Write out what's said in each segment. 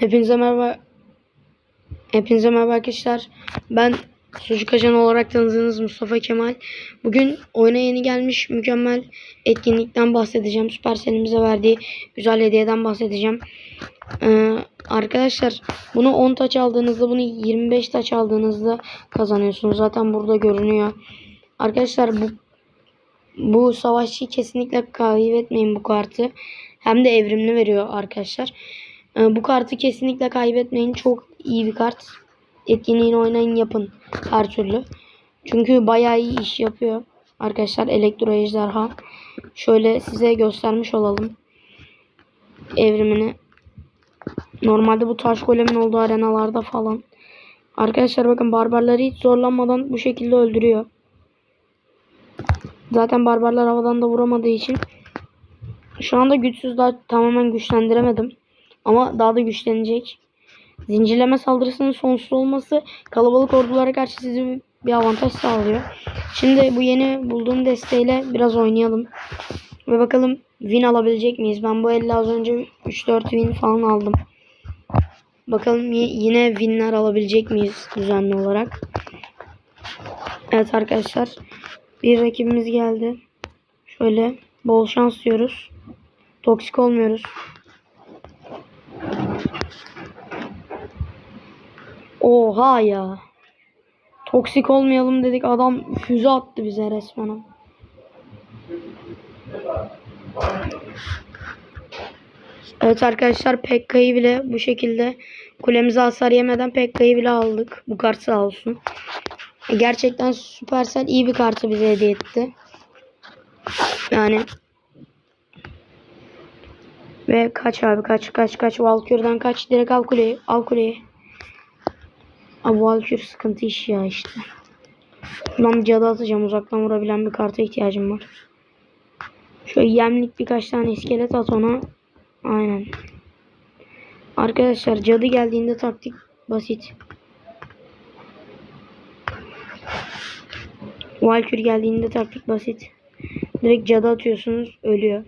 Hepinize merhaba. Hepinize merhaba arkadaşlar. Ben Sucuk Ajan olarak tanıdığınız Mustafa Kemal. Bugün oyuna yeni gelmiş mükemmel etkinlikten bahsedeceğim. Supercell'imize verdiği güzel hediyeden bahsedeceğim. Ee, arkadaşlar bunu 10 taç aldığınızda bunu 25 taç aldığınızda kazanıyorsunuz. Zaten burada görünüyor. Arkadaşlar bu bu savaşçıyı kesinlikle kaybetmeyin bu kartı. Hem de evrimli veriyor arkadaşlar. Ee, bu kartı kesinlikle kaybetmeyin. Çok iyi bir kart. Etkinliğini oynayın yapın her türlü. Çünkü bayağı iyi iş yapıyor. Arkadaşlar elektro ejderha. Şöyle size göstermiş olalım. Evrimini. Normalde bu taş golemin olduğu arenalarda falan. Arkadaşlar bakın barbarları hiç zorlanmadan bu şekilde öldürüyor. Zaten barbarlar havadan da vuramadığı için şu anda güçsüz daha tamamen güçlendiremedim. Ama daha da güçlenecek. Zincirleme saldırısının sonsuz olması kalabalık ordulara karşı size bir avantaj sağlıyor. Şimdi bu yeni bulduğum desteğiyle biraz oynayalım. Ve bakalım win alabilecek miyiz? Ben bu elle az önce 3-4 win falan aldım. Bakalım yine winler alabilecek miyiz düzenli olarak. Evet arkadaşlar. Bir rakibimiz geldi. Şöyle bol şans diyoruz. Toksik olmuyoruz. Oha ya. Toksik olmayalım dedik. Adam füze attı bize resmen. Evet arkadaşlar Pekka'yı bile bu şekilde kulemize hasar yemeden Pekka'yı bile aldık. Bu kart sağ olsun. E, Gerçekten Supercell iyi bir kartı bize hediye etti. Yani ve kaç abi kaç kaç kaç Valkyrie'den kaç direkt al kuleyi al kuleyi. Abi Valkyrie sıkıntı iş ya işte. Şuradan cadı atacağım uzaktan vurabilen bir karta ihtiyacım var. Şöyle yemlik birkaç tane iskelet at ona. Aynen. Arkadaşlar cadı geldiğinde taktik basit. Valkyrie geldiğinde taktik basit. Direkt cadı atıyorsunuz ölüyor.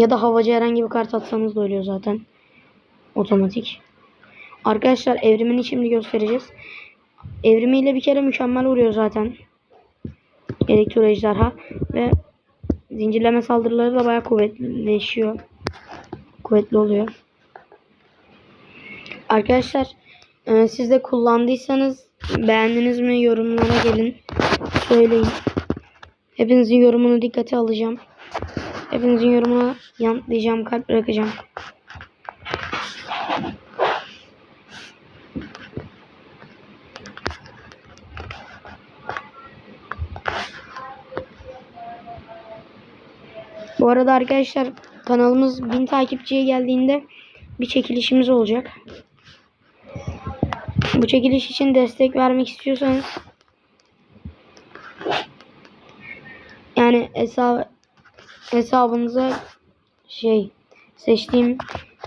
Ya da havacı herhangi bir kart atsanız da ölüyor zaten. Otomatik. Arkadaşlar evrimini şimdi göstereceğiz. Evrimiyle bir kere mükemmel vuruyor zaten. Elektro ejderha ve zincirleme saldırıları da bayağı kuvvetleşiyor. Kuvvetli oluyor. Arkadaşlar e, siz de kullandıysanız beğendiniz mi yorumlara gelin. Söyleyin. Hepinizin yorumunu dikkate alacağım. Hepinizin yorumuna yanıtlayacağım, kalp bırakacağım. Bu arada arkadaşlar kanalımız 1000 takipçiye geldiğinde bir çekilişimiz olacak. Bu çekiliş için destek vermek istiyorsanız yani hesap hesabınıza şey seçtiğim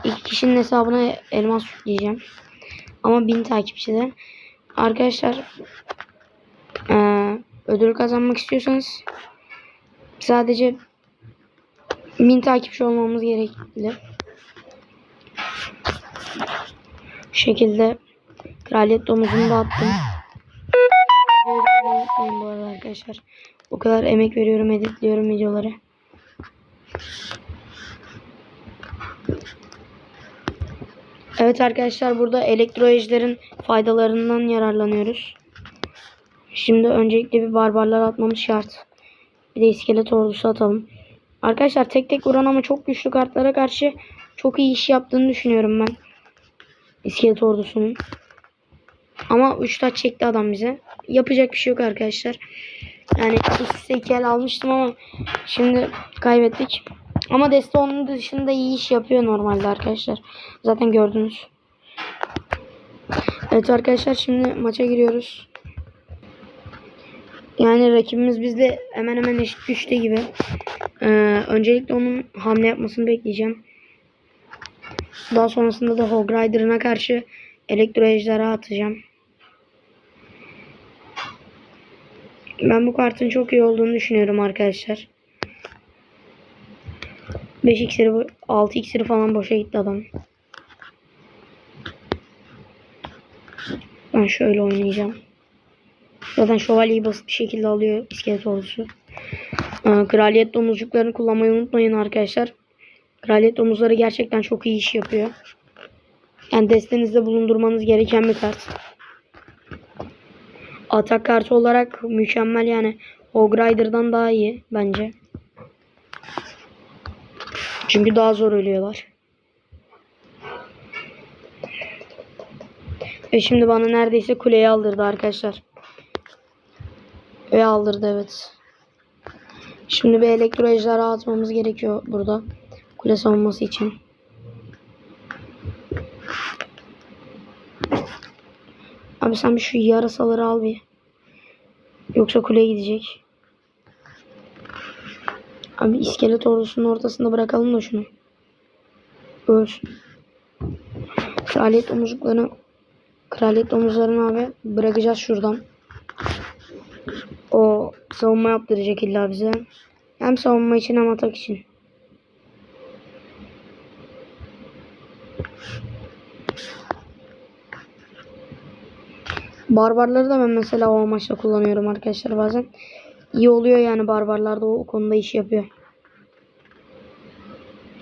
iki kişinin hesabına elmas yükleyeceğim. Ama 1000 takipçide. Arkadaşlar eee, ödül kazanmak istiyorsanız sadece 1000 takipçi olmamız gerekli. Bu şekilde kraliyet domuzunu da attım. Bu arada arkadaşlar. O kadar emek veriyorum, editliyorum videoları. Evet arkadaşlar burada elektro ejderin faydalarından yararlanıyoruz. Şimdi öncelikle bir barbarlar atmamız şart. Bir de iskelet ordusu atalım. Arkadaşlar tek tek vuran ama çok güçlü kartlara karşı çok iyi iş yaptığını düşünüyorum ben. İskelet ordusunun. Ama 3 taç çekti adam bize. Yapacak bir şey yok arkadaşlar. Yani ikisi iki el almıştım ama şimdi kaybettik. Ama Deste onun dışında iyi iş yapıyor normalde arkadaşlar. Zaten gördünüz. Evet arkadaşlar şimdi maça giriyoruz. Yani rakibimiz bizde hemen hemen eşit güçte gibi. Ee, öncelikle onun hamle yapmasını bekleyeceğim. Daha sonrasında da Hog Rider'ına karşı elektro ejderha atacağım. Ben bu kartın çok iyi olduğunu düşünüyorum arkadaşlar. 5 iksiri, bo- 6 iksiri falan boşa gitti adam. Ben şöyle oynayacağım. Zaten şövalyeyi basit bir şekilde alıyor iskelet ordusu. Ee, Kraliyet domuzcuklarını kullanmayı unutmayın arkadaşlar. Kraliyet domuzları gerçekten çok iyi iş yapıyor. Yani destenizde bulundurmanız gereken bir kart. Atak kartı olarak mükemmel yani. Hog Rider'dan daha iyi bence. Çünkü daha zor ölüyorlar. Ve şimdi bana neredeyse kuleyi aldırdı arkadaşlar. Ve aldırdı evet. Şimdi bir elektro atmamız gerekiyor burada. Kule savunması için. Abi sen bir şu yarasaları al bir. Yoksa kuleye gidecek. Abi iskelet ordusunun ortasında bırakalım da şunu. Ölsün. Kraliyet domuzcuklarını Kraliyet domuzlarını abi bırakacağız şuradan. O savunma yaptıracak illa bize. Hem savunma için hem atak için. Barbarları da ben mesela o amaçla kullanıyorum arkadaşlar bazen. İyi oluyor yani barbarlar da o, konuda iş yapıyor.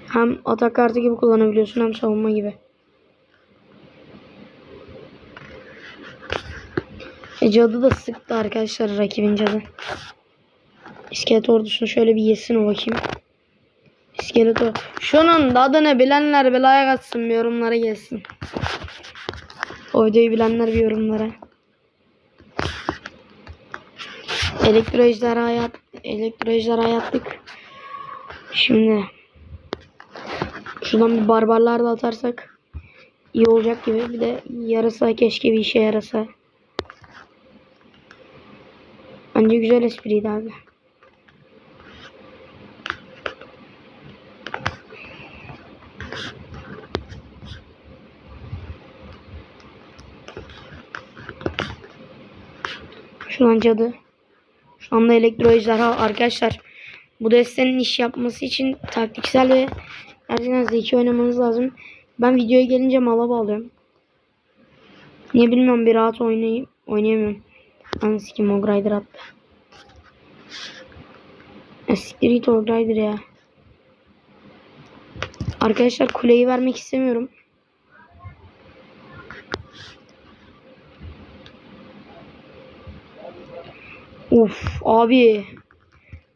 Hem atak kartı gibi kullanabiliyorsun hem savunma gibi. E, cadı da sıktı arkadaşlar rakibin cadı. İskelet ordusunu şöyle bir yesin o bakayım. İskelet o. Şunun adını bilenler bir like atsın bir yorumlara gelsin. O videoyu bilenler bir yorumlara. Elektro ejderha yap elektro. Şimdi şuradan bir barbarlar da atarsak iyi olacak gibi. Bir de yarasa keşke bir işe yarasa. Bence güzel espriydi abi. Şu an cadı. Şu anda elektro ejderha arkadaşlar. Bu destenin iş yapması için taktiksel ve gerçekten zeki oynamanız lazım. Ben videoya gelince mala bağlıyorum. Niye bilmiyorum bir rahat oynayayım. Oynayamıyorum. Anı sikim Hog Rider attı. Siktir git Hog Rider ya. Arkadaşlar kuleyi vermek istemiyorum. Uf abi.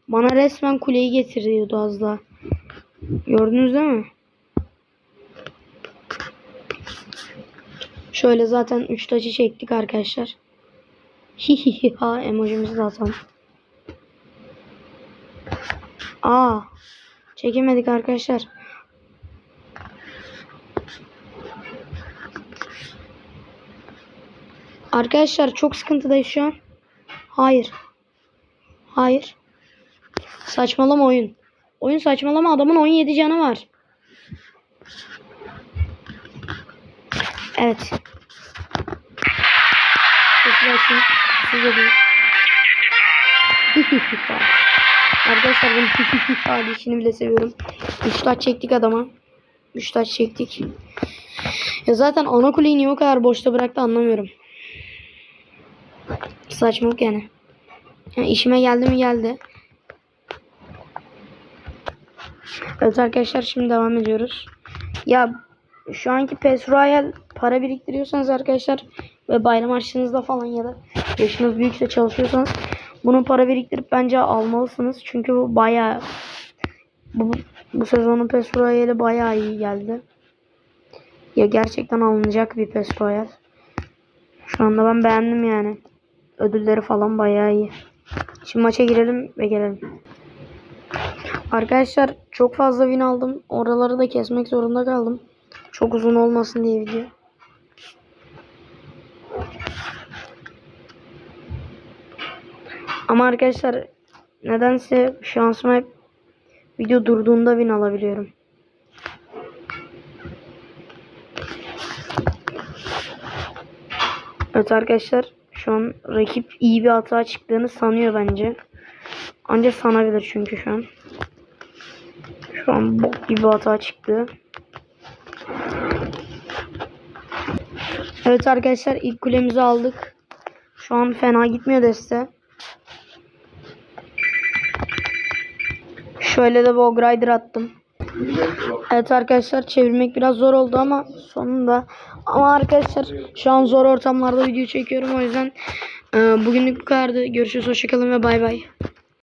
Bana resmen kuleyi getiriyordu az daha. Gördünüz değil mi? Şöyle zaten 3 taşı çektik arkadaşlar. Hihihi ha emojimizi de atalım. Aa. Çekemedik arkadaşlar. Arkadaşlar çok sıkıntıdayız şu an. Hayır. Hayır. Saçmalama oyun. Oyun saçmalama adamın 17 canı var. Evet. Duyun. Arkadaşlar ben hadi işini bile seviyorum. 3 taç çektik adama. 3 taç çektik. Ya zaten ana kuleyi niye o kadar boşta bıraktı anlamıyorum. Saçmalık yani. Yani. işime geldi mi geldi. Evet arkadaşlar şimdi devam ediyoruz. Ya şu anki PES Royal para biriktiriyorsanız arkadaşlar ve bayram harçlığınızda falan ya da yaşınız büyükse çalışıyorsanız bunu para biriktirip bence almalısınız. Çünkü bu bayağı bu, bu sezonun PES Royal'i bayağı iyi geldi. Ya gerçekten alınacak bir PES Royal. Şu anda ben beğendim yani. Ödülleri falan bayağı iyi. Şimdi maça girelim ve gelelim. Arkadaşlar çok fazla win aldım. Oraları da kesmek zorunda kaldım. Çok uzun olmasın diye video. Ama arkadaşlar nedense şansıma hep video durduğunda win alabiliyorum. Evet arkadaşlar şu an rakip iyi bir hata çıktığını sanıyor bence. Ancak sanabilir çünkü şu an. Şu an bok gibi hata çıktı. Evet arkadaşlar ilk kulemizi aldık. Şu an fena gitmiyor deste. Şöyle de Bog Rider attım. Evet arkadaşlar çevirmek biraz zor oldu ama sonunda. Ama arkadaşlar şu an zor ortamlarda video çekiyorum o yüzden e, bugünlük bu kadardı. Görüşürüz hoşçakalın ve bay bay.